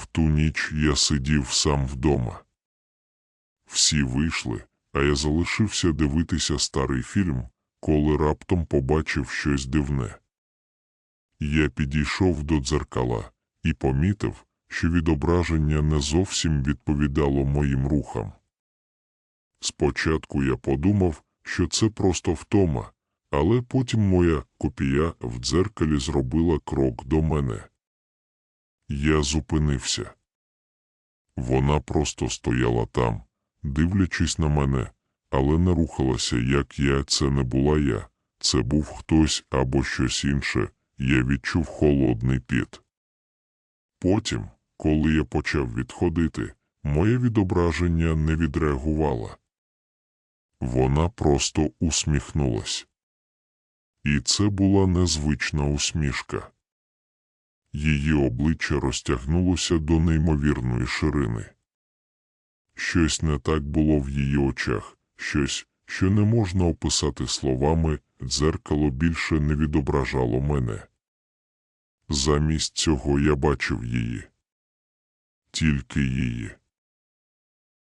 В ту ніч я сидів сам вдома. Всі вийшли, а я залишився дивитися старий фільм, коли раптом побачив щось дивне. Я підійшов до дзеркала і помітив, що відображення не зовсім відповідало моїм рухам. Спочатку я подумав, що це просто втома, але потім моя копія в дзеркалі зробила крок до мене. Я зупинився. Вона просто стояла там, дивлячись на мене, але не рухалася, як я, це не була я, це був хтось або щось інше, я відчув холодний піт. Потім, коли я почав відходити, моє відображення не відреагувало. Вона просто усміхнулась. І це була незвична усмішка. Її обличчя розтягнулося до неймовірної ширини. Щось не так було в її очах, щось, що не можна описати словами, дзеркало більше не відображало мене. Замість цього я бачив її. Тільки її.